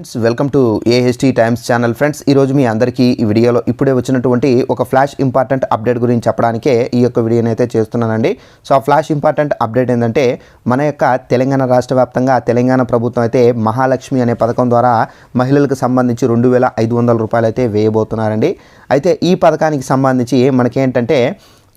Friends welcome to AHT times channel friends ఈరోజు మీ అందరికీ ఈ వీడియోలో ఇప్పుడే వచ్చినటువంటి ఒక ఫ్లాష్ ఇంపార్టెంట్ అప్డేట్ గురించి చెప్పడానికే ఈ యొక్క వీడియోని అయితే చేస్తున్నానండి. సో ఆ ఫ్లాష్ ఇంపార్టెంట్ అప్డేట్ ఏంటంటే మన యొక్క తెలంగాణ రాష్ట్ర వ్యాప్తంగా తెలంగాణ ప్రభుత్వం అయితే మహాలక్ష్మి అనే పథకం ద్వారా మహిళలకు సంబంధించి రెండు వేల ఐదు వందల రూపాయలు అయితే వేయబోతున్నారండి. అయితే ఈ పథకానికి సంబంధించి మనకేంటంటే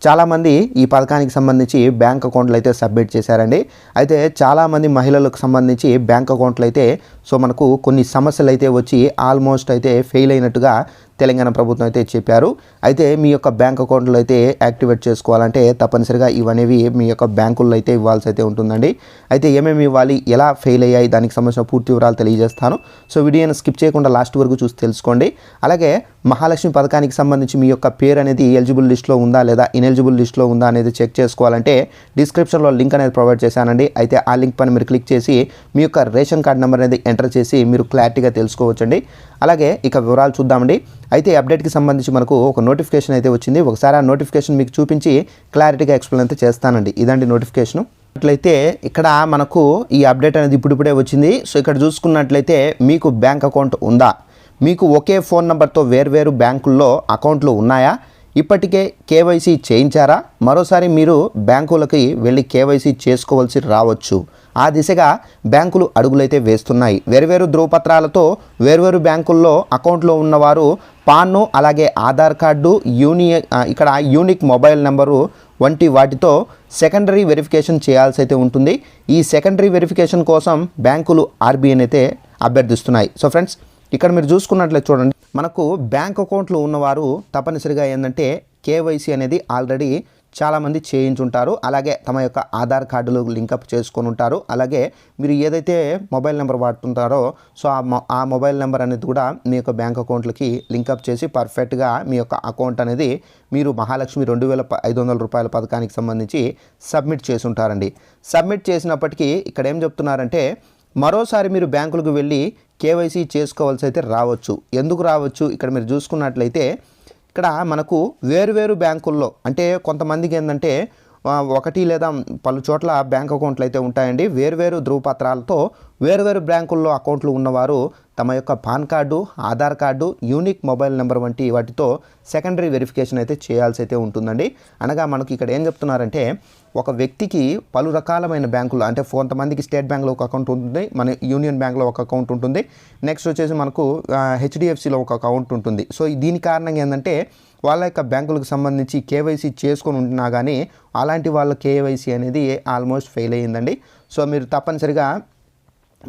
చాలామంది ఈ పథకానికి సంబంధించి బ్యాంక్ అకౌంట్లు అయితే సబ్మిట్ చేశారండి. అయితే చాలామంది మహిళలకు సంబంధించి బ్యాంక్ అకౌంట్లు అయితే సో మనకు కొన్ని సమస్యలు అయితే వచ్చి ఆల్మోస్ట్ అయితే ఫెయిల్ అయినట్టుగా తెలంగాణ ప్రభుత్వం అయితే చెప్పారు. అయితే మీ యొక్క బ్యాంక్ అకౌంట్లో అయితే యాక్టివేట్ చేసుకోవాలంటే తప్పనిసరిగా ఇవనేవి మీ యొక్క బ్యాంకుల్లో అయితే ఇవ్వాల్సి అయితే ఉంటుందండి. అయితే ఏమేమి ఇవ్వాలి ఎలా ఫెయిల్ అయ్యాయి దానికి సంబంధించిన పూర్తి వివరాలు తెలియజేస్తాను. సో వీడియోని స్కిప్ చేయకుండా లాస్ట్ వరకు చూసి తెలుసుకోండి. అలాగే మహాలక్ష్మి పథకానికి సంబంధించి మీ యొక్క పేరు అనేది ఎలిజిబుల్ లిస్ట్లో ఉందా లేదా ఇనెలిజిబుల్ లిస్ట్లో ఉందా అనేది చెక్ చేసుకోవాలంటే డిస్క్రిప్షన్లో లింక్ అనేది ప్రొవైడ్ చేశానండి. అయితే ఆ లింక్ పైన మీరు క్లిక్ చేసి మీ యొక్క రేషన్ కార్డ్ నెంబర్ అనేది ఎంటర్ చేసి మీరు క్లారిటీగా తెలుసుకోవచ్చండి. అలాగే ఇక వివరాలు చూద్దామండి. అయితే అప్డేట్కి సంబంధించి మనకు ఒక నోటిఫికేషన్ అయితే వచ్చింది. ఒకసారి ఆ నోటిఫికేషన్ మీకు చూపించి క్లారిటీగా ఎక్స్ప్లెయిన్ అయితే చేస్తానండి. ఇదండి నోటిఫికేషన్. అట్లయితే ఇక్కడ మనకు ఈ అప్డేట్ అనేది ఇప్పుడిప్పుడే వచ్చింది. సో ఇక్కడ చూసుకున్నట్లయితే మీకు బ్యాంక్ అకౌంట్ ఉందా? మీకు ఒకే ఫోన్ నెంబర్తో వేర్వేరు బ్యాంకుల్లో అకౌంట్లు ఉన్నాయా? ఇప్పటికే కేవైసీ చేయించారా? మరోసారి మీరు బ్యాంకులకి వెళ్ళి కేవైసీ చేసుకోవాల్సి రావచ్చు. ఆ దిశగా బ్యాంకులు అడుగులైతే వేస్తున్నాయి. వేర్వేరు ధృవపత్రాలతో వేర్వేరు బ్యాంకుల్లో అకౌంట్లో ఉన్నవారు పాన్ను అలాగే ఆధార్ కార్డు యూని ఇక్కడ యూనిక్ మొబైల్ నెంబరు వంటి వాటితో సెకండరీ వెరిఫికేషన్ చేయాల్సి అయితే ఉంటుంది. ఈ సెకండరీ వెరిఫికేషన్ కోసం బ్యాంకులు ఆర్బీఐని అయితే అభ్యర్థిస్తున్నాయి. సో ఫ్రెండ్స్ ఇక్కడ మీరు చూసుకున్నట్లయితే చూడండి మనకు బ్యాంక్ అకౌంట్లు ఉన్నవారు తప్పనిసరిగా ఏంటంటే కేవైసీ అనేది ఆల్రెడీ చాలామంది చేయించుంటారు. అలాగే తమ యొక్క ఆధార్ కార్డులు లింకప్ చేసుకొని ఉంటారు. అలాగే మీరు ఏదైతే మొబైల్ నెంబర్ వాడుతుంటారో సో ఆ మొ ఆ మొబైల్ నెంబర్ అనేది కూడా మీ యొక్క బ్యాంక్ అకౌంట్లకి లింకప్ చేసి పర్ఫెక్ట్గా మీ యొక్క అకౌంట్ అనేది మీరు మహాలక్ష్మి రెండు వేల ఐదు వందల రూపాయల పథకానికి సంబంధించి సబ్మిట్ చేసి ఉంటారండి సబ్మిట్ చేసినప్పటికీ ఇక్కడ ఏం చెప్తున్నారంటే మరోసారి మీరు బ్యాంకులకు వెళ్ళి కేవైసీ చేసుకోవాల్సి అయితే రావచ్చు. ఎందుకు రావచ్చు? ఇక్కడ మీరు చూసుకున్నట్లయితే ఇక్కడ మనకు వేరువేరు బ్యాంకుల్లో అంటే కొంతమందికి ఏంటంటే ఒకటి లేదా పలు చోట్ల బ్యాంక్ అకౌంట్లు అయితే ఉంటాయండి. వేరువేరు ధృవపత్రాలతో వేరువేరు బ్యాంకుల్లో అకౌంట్లు ఉన్నవారు తమ యొక్క PAN card Aadhaar card unique mobile number వంటి వాటితో సెకండరీ వెరిఫికేషన్ అయితే చేయాల్సి అయితే ఉంటుందండి. అనగా మనకి ఇక్కడ ఏం చెప్తున్నారంటే ఒక వ్యక్తికి పలు రకాలమైన బ్యాంకులు అంటే కొంతమందికి స్టేట్ బ్యాంక్లో ఒక అకౌంట్ ఉంటుంది మన యూనియన్ బ్యాంక్లో ఒక అకౌంట్ ఉంటుంది నెక్స్ట్ వచ్చేసి మనకు హెచ్డిఎఫ్సిలో ఒక అకౌంట్ ఉంటుంది. సో దీని కారణంగా ఏంటంటే వాళ్ళ యొక్క బ్యాంకులకు సంబంధించి కేవైసీ చేసుకొని ఉంటున్నా కానీ అలాంటి వాళ్ళ కేవైసీ అనేది ఆల్మోస్ట్ ఫెయిల్ అయ్యిందండి. సో మీరు తప్పనిసరిగా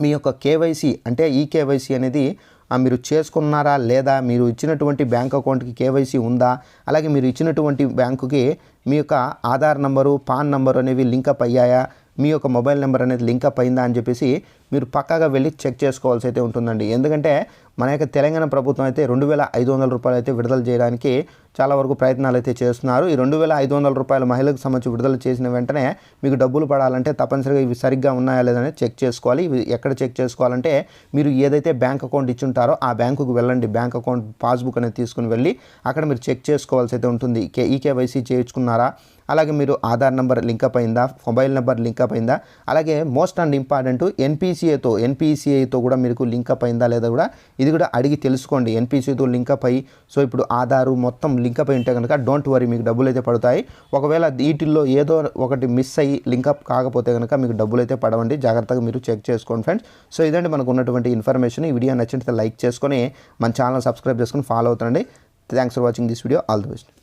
మీ యొక్క కేవైసీ అంటే ఈ కేవైసీ అనేది మీరు చేసుకున్నారా లేదా మీరు ఇచ్చినటువంటి బ్యాంక్ అకౌంట్కి కేవైసీ ఉందా అలాగే మీరు ఇచ్చినటువంటి బ్యాంకుకి మీ యొక్క ఆధార్ నంబరు పాన్ నంబరు అనేవి లింకప్ అయ్యాయా మీ యొక్క మొబైల్ నెంబర్ అనేది లింకప్ అయిందా అని చెప్పేసి మీరు పక్కాగా వెళ్ళి చెక్ చేసుకోవాల్సి అయితే ఉంటుందండి. ఎందుకంటే మన యొక్క తెలంగాణ ప్రభుత్వం అయితే రెండు వేల ఐదు వందల రూపాయలు అయితే విడుదల చేయడానికి చాలా వరకు ప్రయత్నాలు అయితే చేస్తున్నారు. ఈ రెండు వేల ఐదు వందల రూపాయల మహిళలకు సంబంధించి విడుదల చేసిన వెంటనే మీకు డబ్బులు పడాలంటే తప్పనిసరిగా ఇవి సరిగ్గా ఉన్నాయా లేదని చెక్ చేసుకోవాలి. ఇవి ఎక్కడ చెక్ చేసుకోవాలంటే మీరు ఏదైతే బ్యాంక్ అకౌంట్ ఇచ్చుంటారో ఆ బ్యాంకుకు వెళ్ళండి. బ్యాంక్ అకౌంట్ పాస్బుక్ అనేది తీసుకుని వెళ్ళి అక్కడ మీరు చెక్ చేసుకోవాల్సి అయితే ఉంటుంది. కే ఈకేవైసీ చేయించుకున్నారా? అలాగే మీరు ఆధార్ నెంబర్ లింకప్ అయిందా? మొబైల్ నెంబర్ లింకప్ అయిందా? అలాగే మోస్ట్ అండ్ ఇంపార్టెంట్ ఎన్పిసిఏతో ఎన్పిసిఐతో కూడా మీకు లింకప్ అయిందా లేదా కూడా ఇది కూడా అడిగి తెలుసుకోండి. ఎన్పిసితో లింకప్ అయ్యి సో ఇప్పుడు ఆధారు మొత్తం లింకప్ అయి ఉంటే కనుక డోంట్ వరీ మీకు డబ్బులు అయితే పడతాయి. ఒకవేళ వీటిల్లో ఏదో ఒకటి మిస్ అయ్యి లింకప్ కాకపోతే కనుక మీకు డబ్బులు అయితే పడవండి. జాగ్రత్తగా మీరు చెక్ చేసుకోండి ఫ్రెండ్స్. సో ఇదండి మనకు ఉన్నటువంటి ఇన్ఫర్మేషన్. ఈ వీడియో నచ్చినట్లయితే లైక్ చేసుకొని మన ఛానల్ సబ్స్క్రైబ్ చేసుకొని follow అవుతుండండి. Thanks for watching this video. All the best.